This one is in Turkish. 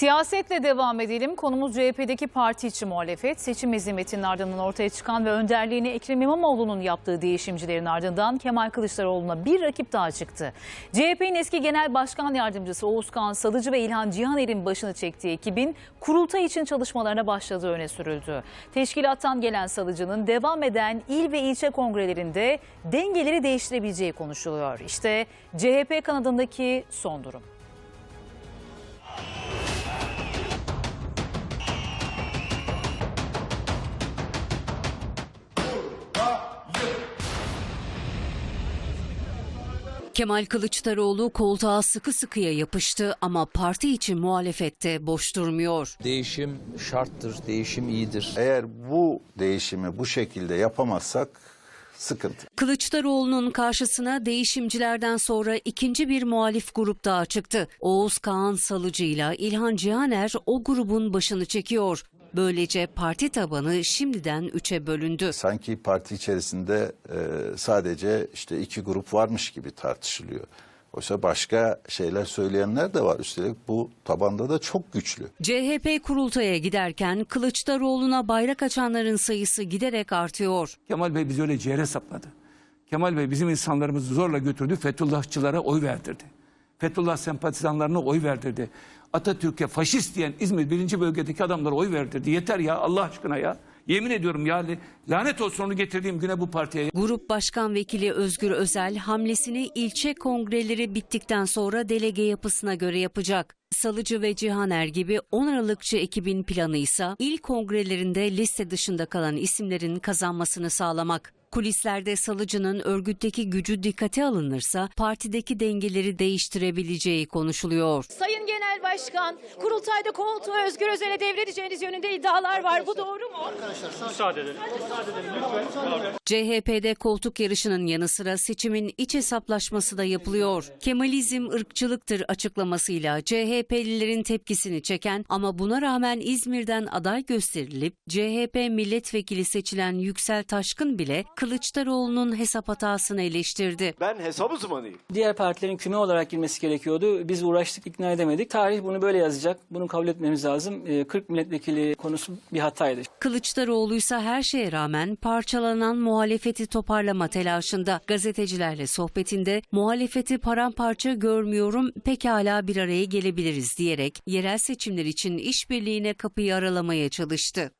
Siyasetle devam edelim. Konumuz CHP'deki parti içi muhalefet. Seçim hizmetinin ardından ortaya çıkan ve önderliğini Ekrem İmamoğlu'nun yaptığı değişimcilerin ardından Kemal Kılıçdaroğlu'na bir rakip daha çıktı. CHP'nin eski genel başkan yardımcısı Oğuzkan Salıcı ve İlhan Cihaner'in başını çektiği ekibin kurultay için çalışmalarına başladığı öne sürüldü. Teşkilattan gelen Salıcı'nın devam eden il ve ilçe kongrelerinde dengeleri değiştirebileceği konuşuluyor. İşte CHP kanadındaki son durum. Kemal Kılıçdaroğlu koltuğa sıkı sıkıya yapıştı ama parti için muhalefette boş durmuyor. Değişim şarttır, değişim iyidir. Eğer bu değişimi bu şekilde yapamazsak sıkıntı. Kılıçdaroğlu'nun karşısına değişimcilerden sonra ikinci bir muhalif grup daha çıktı. Oğuz Kağan Salıcı ile İlhan Cihaner o grubun başını çekiyor. Böylece parti tabanı şimdiden üçe bölündü. Sanki parti içerisinde e, sadece işte iki grup varmış gibi tartışılıyor. Oysa başka şeyler söyleyenler de var. Üstelik bu tabanda da çok güçlü. CHP kurultaya giderken Kılıçdaroğlu'na bayrak açanların sayısı giderek artıyor. Kemal Bey bizi öyle ciğere sapladı. Kemal Bey bizim insanlarımızı zorla götürdü, Fethullahçılara oy verdirdi. Fethullah sempatizanlarına oy verdirdi. Atatürk'e faşist diyen İzmir birinci bölgedeki adamlara oy verdirdi. Yeter ya Allah aşkına ya. Yemin ediyorum ya lanet olsun onu getirdiğim güne bu partiye. Grup Başkan Vekili Özgür Özel hamlesini ilçe kongreleri bittikten sonra delege yapısına göre yapacak. Salıcı ve Cihaner gibi 10 Aralıkçı ekibin planı ise il kongrelerinde liste dışında kalan isimlerin kazanmasını sağlamak. Kulislerde Salıcı'nın örgütteki gücü dikkate alınırsa partideki dengeleri değiştirebileceği konuşuluyor. Sayın Genel Başkan, kurultayda koltuğu Özgür Özel'e devredeceğiniz yönünde iddialar var. Bu doğru mu? CHP'de koltuk yarışının yanı sıra seçimin iç hesaplaşması da yapılıyor. Kemalizm ırkçılıktır açıklamasıyla CHP'lilerin tepkisini çeken ama buna rağmen İzmir'den aday gösterilip CHP milletvekili seçilen Yüksel Taşkın bile Kılıçdaroğlu'nun hesap hatasını eleştirdi. Ben hesap uzmanıyım. Diğer partilerin küme olarak girmesi gerekiyordu. Biz uğraştık ikna edemedik. Tarih bunu böyle yazacak. Bunu kabul etmemiz lazım. Ee, 40 milletvekili konusu bir hataydı. Kılıçdaroğlu ise her şeye rağmen parçalanan muhalefeti toparlama telaşında. Gazetecilerle sohbetinde muhalefeti paramparça görmüyorum pekala bir araya gelebiliriz diyerek yerel seçimler için işbirliğine kapıyı aralamaya çalıştı.